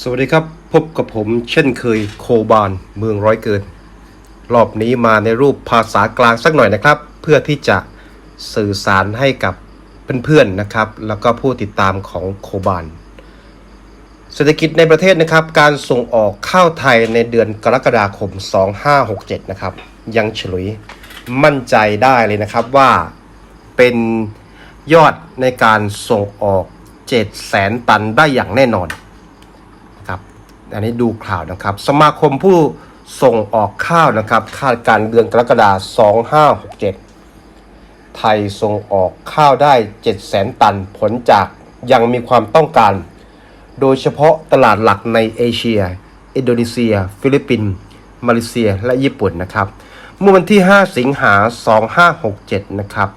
สวัสดีครับพบกับผมเช่นเคยโคบานเมืองร้อยเกิน รอบนี้มาในรูปภาษากลางสักหน่อยนะครับ เพื่อที่จะสื่อสารให้กับเพื่อนๆนะครับ แล้วก็ผู้ติดตามของโคบานเศรษฐกิจในประเทศนะครับ การส่งออกข้าวไทยในเดือนกรกฎาคม 2567 นะครับ ยังฉลุยมั่นใจได้เลยนะครับว่าเป็นยอดในการส่งออก7แสนตันได้อย่างแน่นอน อันนี้ดูข่าวนะครับ สมาคมผู้ส่งออกข้าวนะครับ คาดการณ์เดือนกรกฎาคม2567 ไทยส่งออกข้าวได้7แสนตันผลจากยังมีความต้องการ โดยเฉพาะตลาดหลักในเอเชีย อินโดนีเซีย ฟิลิปปินส์มาเลเซีย และญี่ปุ่นนะครับ เมื่อวันที่ 5 สิงหา 2567 นะครับ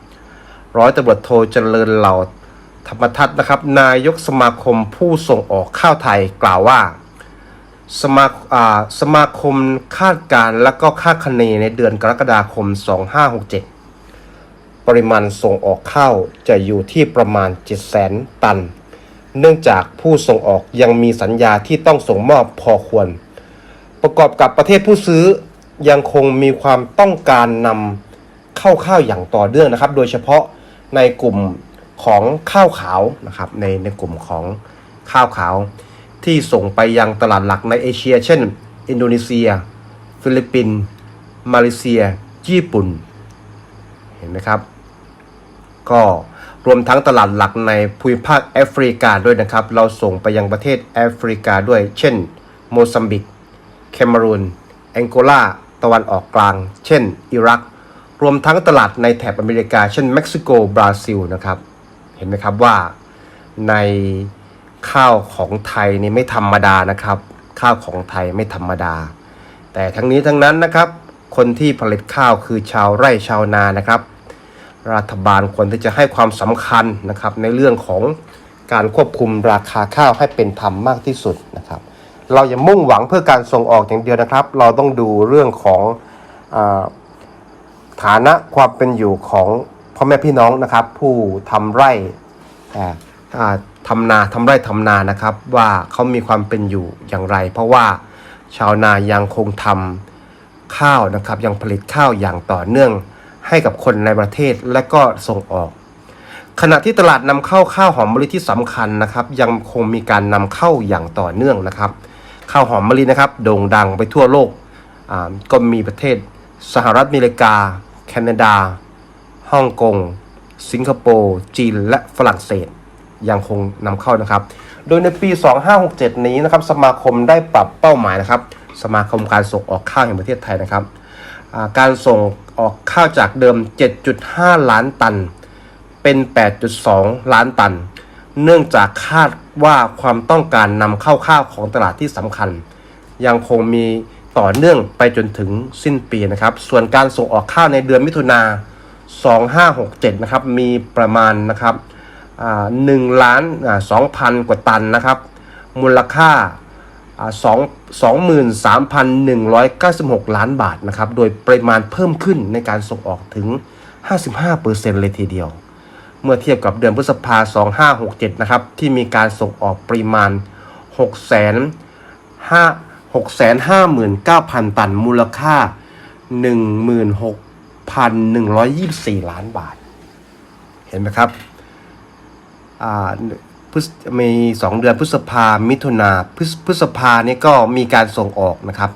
ร้อยตำรวจโทเจริญเหล่าธรรมทัศนะครับ นายกสมาคมผู้ส่งออกข้าวไทยกล่าวว่า สมาอ่าสมาคมคาดการ์และก็คาดคะเนในเดือนกรกฎาคม 2567 ปริมาณส่งออกข้าวจะอยู่ที่ประมาณ 700,000 ตัน เนื่องจากผู้ส่งออกยังมีสัญญาที่ต้องส่งมอบพอควร ประกอบกับประเทศผู้ซื้อยังคงมีความต้องการนำข้าวข้าวอย่างต่อเนื่องนะครับ โดยเฉพาะในกลุ่มของข้าวขาวนะครับในในกลุ่มของข้าวขาว ที่ส่งไปยังตลาดหลักในเอเชีย เช่น อินโดนีเซีย ฟิลิปปินส์มาเลเซีย ญี่ปุ่น เห็นไหมครับ ก็รวมทั้งตลาดหลักในภูมิภาคแอฟริกาด้วยนะครับ เราส่งไปยังประเทศแอฟริกาด้วย เช่น โมซัมบิก แคนารูน แองโกลา ตะวันออกกลาง เช่น อิรัก รวมทั้งตลาดในแถบอเมริกา เช่น เม็กซิโก บราซิล นะครับ เห็นไหมครับว่าใน ข้าวของไทยนี่ไม่ธรรมดานะครับ ข้าวของไทยไม่ธรรมดา แต่ทั้งนี้ทั้งนั้นนะครับ คนที่ผลิตข้าวคือชาวไร่ชาวนานะครับ รัฐบาลควรที่จะให้ความสำคัญนะครับ ในเรื่องของการควบคุมราคาข้าวให้เป็นธรรมมากที่สุดนะครับ เราอย่ามุ่งหวังเพื่อการส่งออกอย่างเดียวนะครับ เราต้องดูเรื่องของอฐานะความเป็นอยู่ของพ่อแม่พี่น้องนะครับ ผู้ทำไร่ ทำนาทำไร่ทำนานะครับ ว่าเขามีความเป็นอยู่อย่างไร เพราะว่าชาวนายังคงทำข้าวนะครับ ยังผลิตข้าวอย่างต่อเนื่องให้กับคนในประเทศและก็ส่งออก ขณะที่ตลาดนำเข้าข้าวหอมมะลิที่สำคัญนะครับ ยังคงมีการนำเข้าอย่างต่อเนื่องนะครับ ข้าวหอมมะลินะครับ โด่งดังไปทั่วโลกอ่าก็มีประเทศสหรัฐอเมริกา แคนาดาฮ่องกง สิงคโปร์ จีน และฝรั่งเศส ยังคงนำเข้านะครับ โดยในปี 2567 นี้นะครับสมาคมได้ปรับเป้าหมายนะครับ สมาคมการส่งออกข้าวแห่งประเทศไทยนะครับการส่งออกข้าวจากเดิม 7.5 ล้านตัน เป็น 8.2 ล้านตัน เนื่องจากคาดว่าความต้องการนำเข้าข้าวของตลาดที่สำคัญ ยังคงมีต่อเนื่องไปจนถึงสิ้นปีนะครับ ส่วนการส่งออกข้าวในเดือนมิถุนา 2567 นะครับ มีประมาณนะครับ หนึ่งล้านสองพันกว่าตันนะครับ มูลค่าสองสองหมื่นสามพันหนึ่งร้อยเก้าสิบหกล้านบาทนะครับ โดยปริมาณเพิ่มขึ้นในการส่งออกถึง 55%เปอร์เซ็นเลยทีเดียว เมื่อเทียบกับเดือนพฤษภา2567นะครับ ที่มีการส่งออกปริมาณ6 5 659,000ตัน มูลค่า16,124ล้านบาท เห็นไหมครับ อ่าพฤษมี2เดือนพฤษภา มิถุนาพฤษพฤษภานี่ก็มีการส่งออกนะครับ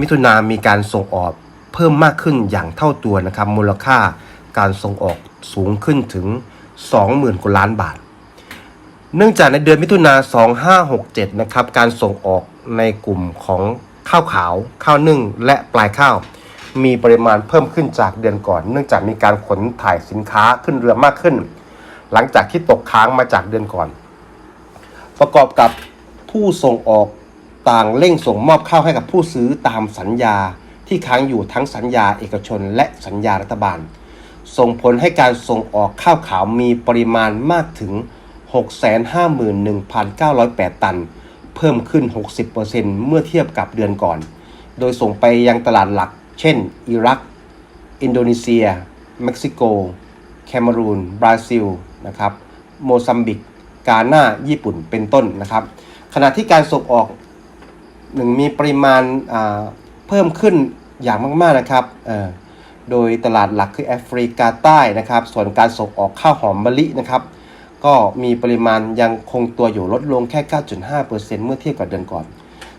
มิถุนามีการส่งออกเพิ่มมากขึ้นอย่างเท่าตัวนะครับ มูลค่าการส่งออกสูงขึ้นถึง 20,000กว่าล้านบาท เนื่องจากในเดือนมิถุนา2567นะครับ การส่งออกในกลุ่มของข้าวขาว ข้าวนึ่ง และปลายข้าว มีปริมาณเพิ่มขึ้นจากเดือนก่อน เนื่องจากมีการขนถ่ายสินค้าขึ้นเรือมากขึ้น หลังจากที่ตกค้างมาจากเดือนก่อน ประกอบกับผู้ส่งออกต่างเร่งส่งมอบข้าวให้กับผู้ซื้อตามสัญญาที่ค้างอยู่ทั้งสัญญาเอกชนและสัญญารัฐบาล ส่งผลให้การส่งออกข้าวขาวมีปริมาณมากถึง 651,908 ตัน เพิ่มขึ้น 60%เมื่อเทียบกับเดือนก่อน โดยส่งไปยังตลาดหลัก เช่น อิรัก อินโดนีเซีย เม็กซิโก แคนารูน บราซิล นะครับโมซัมบิกกาหน้าญี่ปุ่นเป็นต้นนะครับ ขณะที่การส่งออกหนึ่งมีปริมาณาเพิ่มขึ้นอย่างมาก ๆนะครับโดยตลาดหลักคือแอฟริกาใต้นะครับ ส่วนการส่งออกข้าวหอมมะลินะครับ ก็มีปริมาณยังคงตัวอยู่ลดลงแค่ 9.5%เมื่อเทียบกับเดือนก่อน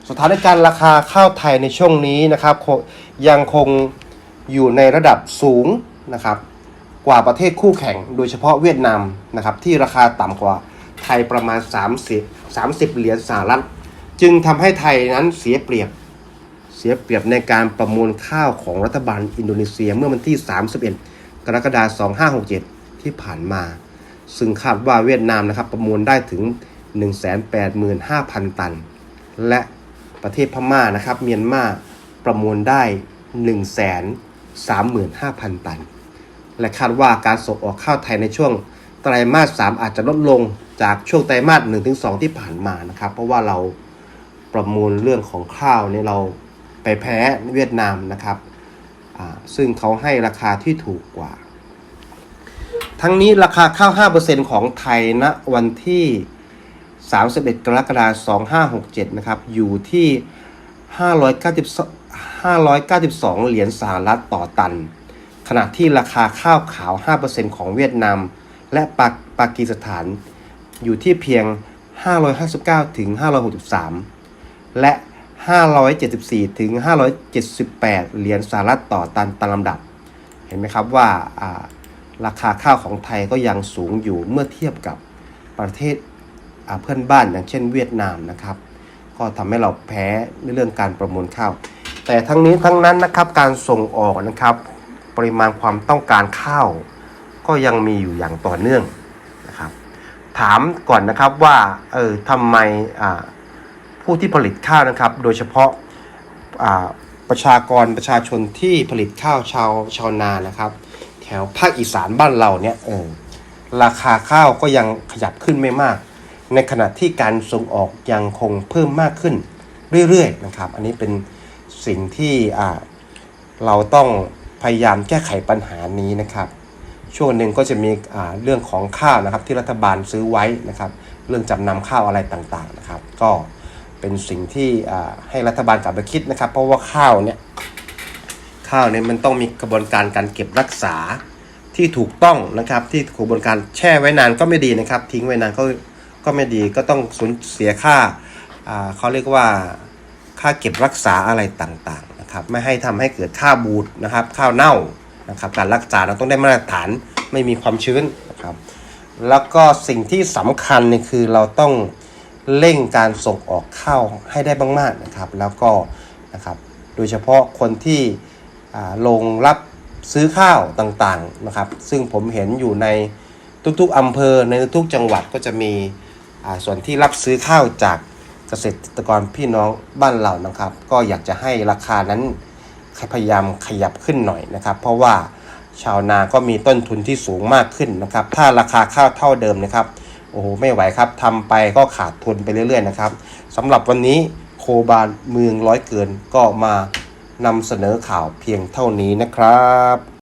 สถานการณ์ราคาข้าวไทยในช่วงนี้นะครับ ยังคงอยู่ในระดับสูงนะครับ กว่าประเทศคู่แข่ง โดยเฉพาะเวียดนามนะครับที่ราคาต่ำกว่าไทยประมาณ 30 30 เหรียญสหรัฐ จึงทำให้ไทยนั้นเสียเปรียบเสียเปรียบในการประมูลข้าวของรัฐบาลอินโดนีเซียเมื่อวันที่ 31 กรกฎาคม 2567 ที่ผ่านมา ซึ่งคาดว่าเวียดนามนะครับประมูลได้ถึง 185,000 ตัน และประเทศพม่านะครับเมียนมาประมูลได้ 135,000 ตัน และคาดว่าการส่งออกข้าวไทยในช่วงไตรมาส 3 อาจจะลดลงจากช่วงไตรมาส 1-2 ที่ผ่านมานะครับ เพราะว่าเราประมูลเรื่องของข้าวเนี่ยเราไปแพ้เวียดนามนะครับซึ่งเขาให้ราคาที่ถูกกว่า ทั้งนี้ราคาข้าว 5%ของไทยณวันที่ 31 กรกฎาคม 2567 นะครับ อยู่ที่ 592 592 เหรียญสหรัฐต่อตัน ขณะที่ราคาข้าวขาว 5%ของเวียดนาม และปาปากีสถาน อยู่ที่เพียง 559 ถึง 563 และ 574 ถึง 578 เหรียญสหรัฐต่อตันตามลำดับ เห็นไหมครับว่าราคาข้าวของไทยก็ยังสูงอยู่เมื่อเทียบกับประเทศเพื่อนบ้านอย่างเช่นเวียดนามนะครับ ก็ทำให้เราแพ้ในเรื่องการประมูลข้าว แต่ทั้งนี้ทั้งนั้นนะครับการส่งออกนะครับ ปริมาณความต้องการข้าว ก็ยังมีอยู่อย่างต่อเนื่องนะครับ ถามก่อนนะครับว่าเออทำไมผู้ที่ผลิตข้าวนะครับ โดยเฉพาะาประชากรประชาชนที่ผลิตข้าวชาวชาวนานะครับ แถวภาคอีสานบ้านเราเนี่ยเออราคาข้าวก็ยังขยับขึ้นไม่มาก ในขณะที่การส่งออกยังคงเพิ่มมากขึ้นเรื่อยๆนะครับ อันนี้เป็นสิ่งที่เราต้อง พยายามแก้ไขปัญหานี้นะครับ ช่วงหนึ่งก็จะมีเรื่องของข้าวนะครับที่รัฐบาลซื้อไว้นะครับ เรื่องจำนำข้าวอะไรต่างๆนะครับ ก็เป็นสิ่งที่ให้รัฐบาลกลับมาคิดนะครับ เพราะว่าข้าวเนี่ยข้าวเนี่ยมันต้องมีกระบวนการการเก็บรักษาที่ถูกต้องนะครับ ที่กระบวนการแช่ไว้นานก็ไม่ดีนะครับ ทิ้งไว้นานก็ก็ไม่ดีก็ต้องสูญเสียค่าเขาเรียกว่าค่าเก็บรักษาอะไรต่างๆ นะครับไม่ให้ทำให้เกิดข้าวบูดนะครับ ข้าวเน่านะครับการรักษาเราต้องได้มาตรฐานไม่มีความชื้นนะครับ แล้วก็สิ่งที่สำคัญเนี่ยคือเราต้องเร่งการส่งออกข้าวให้ได้มากๆนะครับ แล้วก็นะครับโดยเฉพาะคนที่ลงรับซื้อข้าวต่างๆนะครับ ซึ่งผมเห็นอยู่ในทุกๆอำเภอในทุกจังหวัดก็จะมีส่วนที่รับซื้อข้าวจาก เกษตรกรพี่น้องบ้านเรานะครับ ก็อยากจะให้ราคานั้นพยายามขยับขึ้นหน่อยนะครับ เพราะว่าชาวนาก็มีต้นทุนที่สูงมากขึ้นนะครับ ถ้าราคาข้าวเท่าเดิมนะครับ โอ้โหไม่ไหวครับทำไปก็ขาดทุนไปเรื่อยๆนะครับสำหรับวันนี้โคบานเมืองร้อยเกินก็มานำเสนอข่าวเพียงเท่านี้นะครับ